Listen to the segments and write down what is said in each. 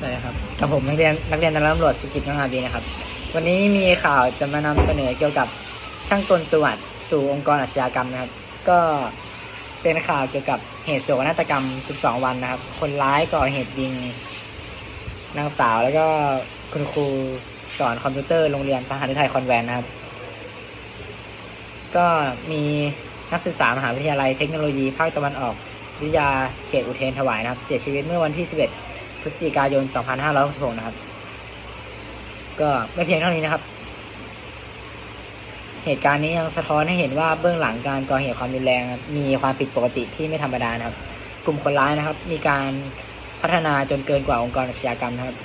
สวัสดีครับกับผมนักเรียนนักเรียนนายตำรวจสุกิจงามดีนะครับ วันนี้มีข่าวจะมานำเสนอเกี่ยวกับช่างกลสวัสดิ์สู่องค์กรอาชญากรรมนะครับ ก็เป็นข่าวเกี่ยวกับเหตุโศกนาฏกรรม 12 วันนะครับ คนร้ายก่อเหตุยิงนางสาวแล้วก็คุณครูสอนคอมพิวเตอร์โรงเรียนพระหฤทัยคอนแวนต์นะครับ ก็มีนักศึกษามหาวิทยาลัยเทคโนโลยีภาคตะวันออกวิทยาเขตอุเทนถวายนะครับ เสียชีวิตเมื่อวันที่ 11 ฤศจิกายน 2566 นะครับ ก็ไม่เพียงเท่านี้นะครับ เหตุการณ์นี้ยังสะท้อนให้เห็นว่าเบื้องหลังการก่อเหตุความรุนแรง มีความผิดปกติที่ไม่ธรรมดานะครับ กลุ่มคนร้ายนะครับ มีการพัฒนาจนเกินกว่าองค์กรอาชญากรรมนะครับ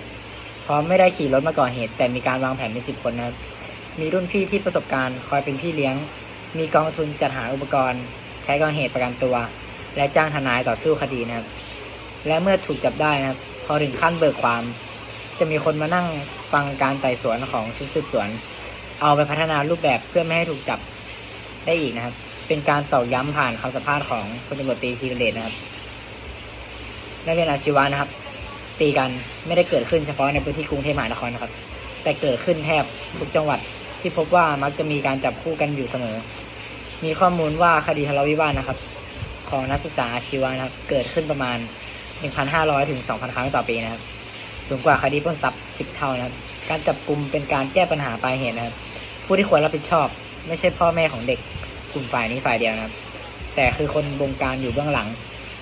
เพราะไม่ได้ขี่รถมาก่อเหตุ แต่มีการวางแผนเป็นสิบคนนะครับ มีรุ่นพี่ที่ประสบการณ์คอยเป็นพี่เลี้ยง มีกองทุนจัดหาอุปกรณ์ ใช้ก่อเหตุประกันตัว และจ้างทนายต่อสู้คดีนะครับ และเมื่อถูกจับได้นะครับ พอถึงขั้นเบิกความ จะมีคนมานั่งฟังการไต่สวนของชุดสืบสวน เอาไปพัฒนารูปแบบเพื่อไม่ให้ถูกจับได้อีกนะครับ เป็นการตอกย้ำผ่านคำสัมภาษณ์ของพลตำรวจตรีธีรเดชนะครับนักเรียนอาชีวะนะครับ ตีกันไม่ได้เกิดขึ้นเฉพาะในพื้นที่กรุงเทพมหานครนะครับ แต่เกิดขึ้นแทบทุกจังหวัดที่พบว่ามักจะมีการจับคู่กันอยู่เสมอ มีข้อมูลว่าคดีทะเลาะวิวาทนะครับ ของนักศึกษาอาชีวะนะครับ เกิดขึ้นประมาณ 1,500 ถึง 2,000 ครั้งต่อปีนะครับ สูงกว่าคดีปล้นทรัพย์10 เท่านะครับ การจับกลุ่มเป็นการแก้ปัญหาปลายเหตุนะครับ ผู้ที่ควรรับผิดชอบ ไม่ใช่พ่อแม่ของเด็กกลุ่มฝ่ายนี้ฝ่ายเดียวนะครับ แต่คือคนบงการอยู่เบื้องหลัง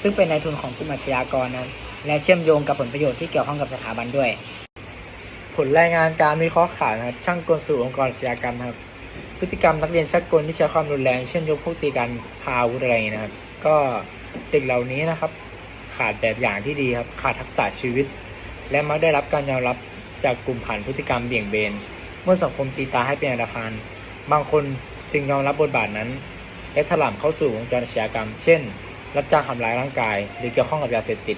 ซึ่งเป็นนายทุนของกลุ่มอาชญากรนะและเชื่อมโยงกับผลประโยชน์ที่เกี่ยวข้องกับสถาบันด้วย ผลรายงานการวิเคราะห์ข่าวนะครับ ช่างกลสู่องค์กรอาชญากรรมครับพฤติกรรมนักเรียนชักกลที่ใช้ความรุนแรง เช่นยกพวกตีกันพาอาวุธอะไรนะครับ ก็เด็กเหล่านี้นะครับ ขาดแบบอย่างที่ดีครับ ขาดทักษะชีวิต และมักได้รับการยอมรับจากกลุ่มผ่านพฤติกรรมเบี่ยงเบน เมื่อสังคมตีตาให้เป็นอันธพาลบางคนจึงยอมรับบทบาทนั้น และถลำเข้าสู่วงจรอาชญากรรม เช่น รับจ้างทำร้ายร่างกาย หรือเกี่ยวข้องกับยาเสพติด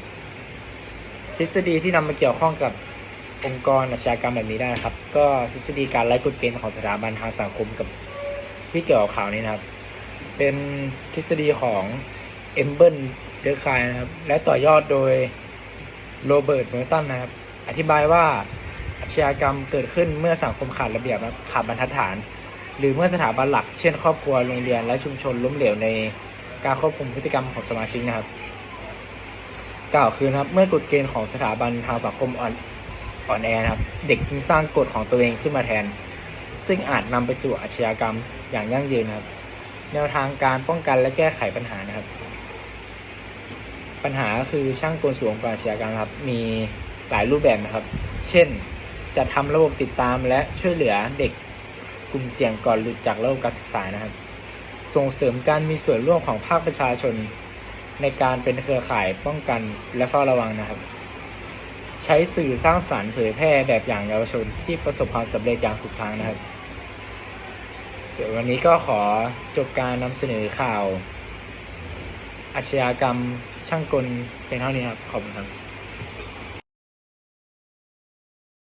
ทฤษฎีที่นำมาเกี่ยวข้องกับองค์กรอาชญากรรมแบบนี้ได้นะครับ ก็ทฤษฎีการไล่กฎเกณฑ์ของสถาบันทางสังคมกับที่เกี่ยวกับข่าวนี้นะครับ เป็นทฤษฎีของ เอมเบิลเดอร์คายนะครับ และต่อยอดโดยโรเบิร์ตเมลตันนะครับ อธิบายว่าอาชญากรรมเกิดขึ้นเมื่อสังคมขาดระเบียบนะขาดบรรทัดฐาน หรือเมื่อสถาบันหลัก เช่นครอบครัวโรงเรียนและชุมชนล้มเหลวในการควบคุมพฤติกรรมของสมาชิกนะครับ กล่าวคือนะครับ เมื่อกฎเกณฑ์ของสถาบันทางสังคมอ่อนอ่อนแอนะครับ เด็กจึงสร้างกฎของตัวเองขึ้นมาแทน ซึ่งอาจนำไปสู่อาชญากรรมอย่างยั่งยืนนะครับ แนวทางการป้องกันและแก้ไขปัญหานะครับ ปัญหาก็คือช่างกลสู่องค์กราชญากรรมครับ มีหลายรูปแบบนะครับ เช่น จะทำระบบติดตามและช่วยเหลือเด็กกลุ่มเสี่ยงก่อนหลุดจากระบบการศึกษานะครับ ส่งเสริมการมีส่วนร่วมของภาคประชาชน ในการเป็นเครือข่ายป้องกันและเฝ้าระวังนะครับ ใช้สื่อสร้างสารรค์เผยแพร่แบบอย่างเยาวชนที่ประสบความสำเร็จอย่างถูกทางนะครับเดี๋ยววันนี้ก็ขอจบการนำเสนอข่าวอาชญากรรม ช่างกลเพียงเท่านี้ครับ ขอบคุณครับ